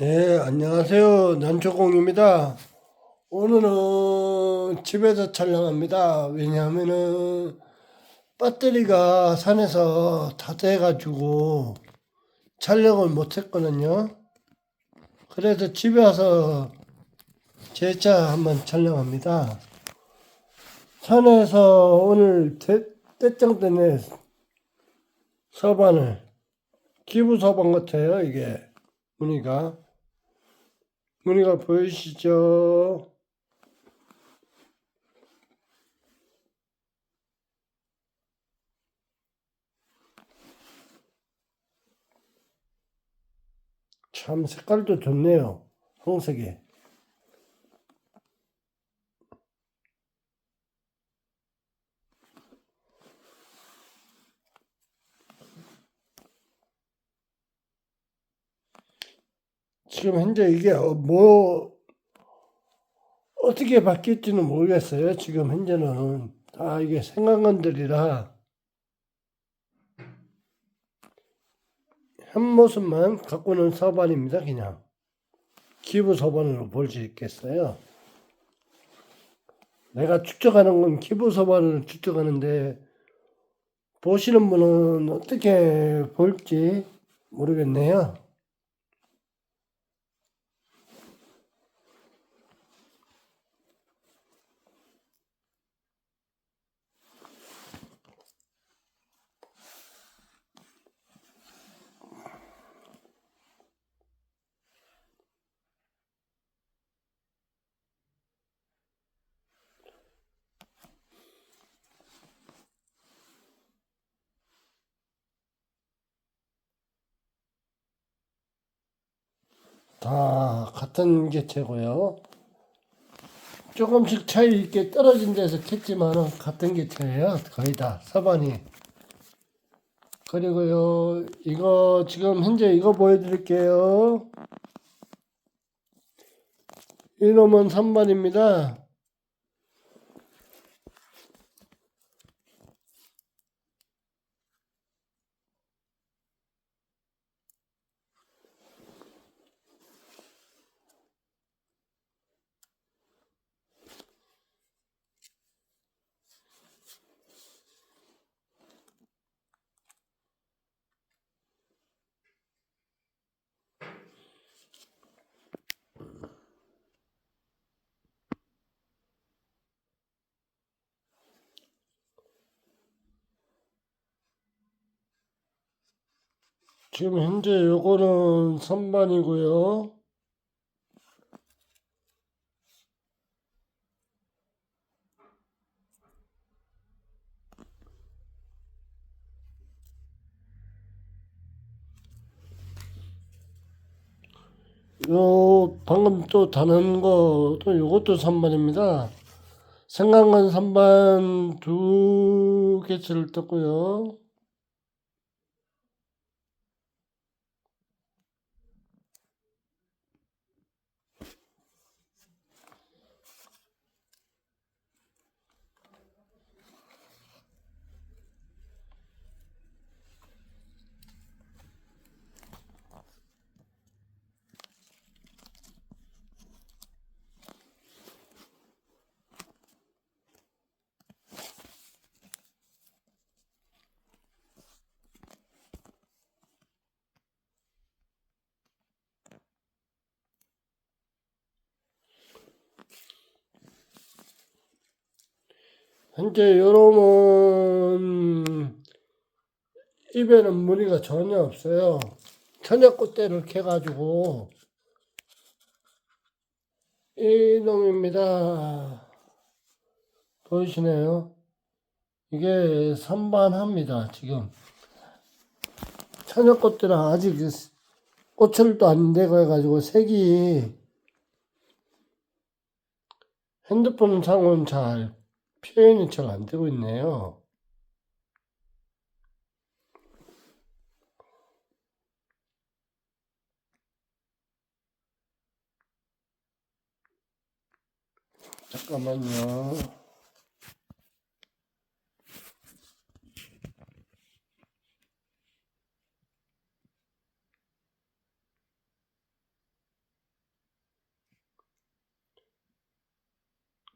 예, 안녕하세요. 난초공입니다. 오늘은 집에서 촬영합니다. 왜냐하면은 배터리가 산에서 다 돼가지고 촬영을 못했거든요. 그래서 집에 와서 제 차 한번 촬영합니다. 산에서 오늘 대, 때짱 때문에 서반을 기부 서반 같아요, 이게. 무늬가. 무늬가 보이시죠? 참 색깔도 좋네요. 홍색이. 지금 현재 이게 어, 뭐 어떻게 바뀔지는 모르겠어요. 지금 현재는 다 이게 생각건들이라 한 모습만 갖고는 서반입니다. 그냥 기부 서반으로 볼 수 있겠어요. 내가 추적하는 건 기부 서반을 추적하는데 보시는 분은 어떻게 볼지 모르겠네요. 다 같은 개체고요. 조금씩 차이 있게 떨어진 데서 캤지만은 같은 개체예요. 거의 다 서반이. 그리고요, 이거 지금 현재 이거 보여드릴게요. 이놈은 3번입니다. 지금 현재 요거는 선반이고요. 요 방금 또 다는 거또 요것도 선반입니다. 생강은 선반 두 개치를 떴고요. 현재 요놈은 입에는 무늬가 전혀 없어요. 천연꽃대를 캐가지고 이놈입니다. 보이시네요? 이게 선반합니다. 지금 천연꽃대는 아직 꽃철도 안 되고 해가지고 색이 핸드폰 상은 잘 표현이 잘 안 되고 있네요. 잠깐만요.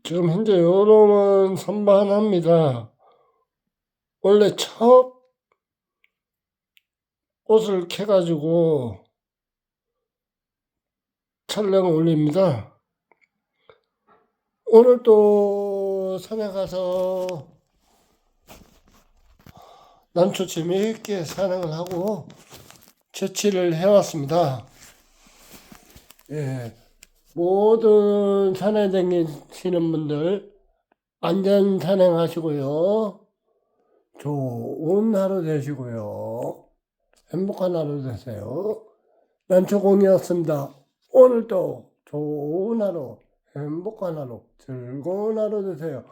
지금 현재 요놈은 선반합니다. 원래 첫 옷을 캐가지고 촬영 올립니다. 오늘 또 산에 가서 난초 재미있게 산행을 하고 채취를 해왔습니다. 예, 모든 산에 다니시는 분들 안전 산행하시고요. 좋은 하루 되시고요. 행복한 하루 되세요. 난초공이었습니다. 오늘도 좋은 하루, 행복한 하루, 즐거운 하루 되세요.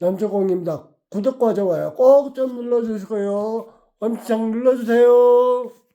남초공입니다. 구독과 좋아요 꼭 좀 눌러주시고요. 엄청 눌러주세요.